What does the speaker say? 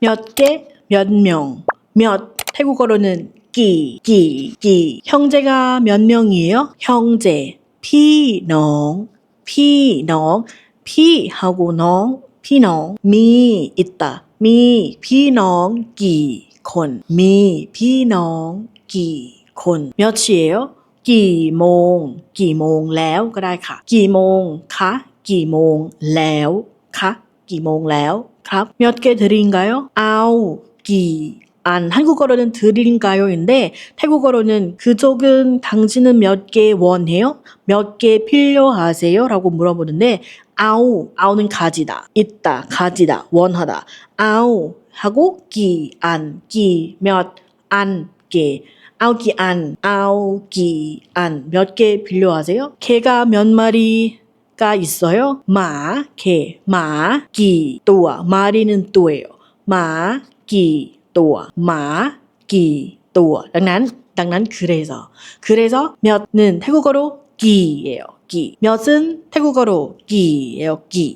몇 개, 몇 명, 몇? 태국어로는 끼, 끼, 끼. 형제가 몇 명이에요? 형제, 피농, 피농, 피하고 농, 피농, 미 있다, 미, 피농, 끼, 콘, 미, 피농, 끼, 콘. 몇이에요? 끼, 몽, 끼, 몽, 레오, 그래, 카. 끼, 몽, 가, 끼, 몽, 레오, 카. กี่โมงแล้วคะ กี่โมงแล้วครับ 몇 개 드린가요? 아우, 기, 안. 한국어로는 드릴까요인데 태국어로는 그쪽은 당신은 몇 개 원해요? 몇 개 필요하세요? 라고 물어보는데 아우, 아우는 가지다, 있다, 가지다, 원하다. 아우 하고 기, 안, 기, 몇, 안, 개. 아우 기 안, 아우 기 안. 몇 개 필요하세요? 개가 몇 마리 가 있어요. 마, 게, 마, 기, 또와 마리는 또예요. 마, 기, 또와 마, 기, 또와 당난, 당난 그래서 그래서 몇은 태국어로 기예요. 기 몇은 태국어로 기예요. 기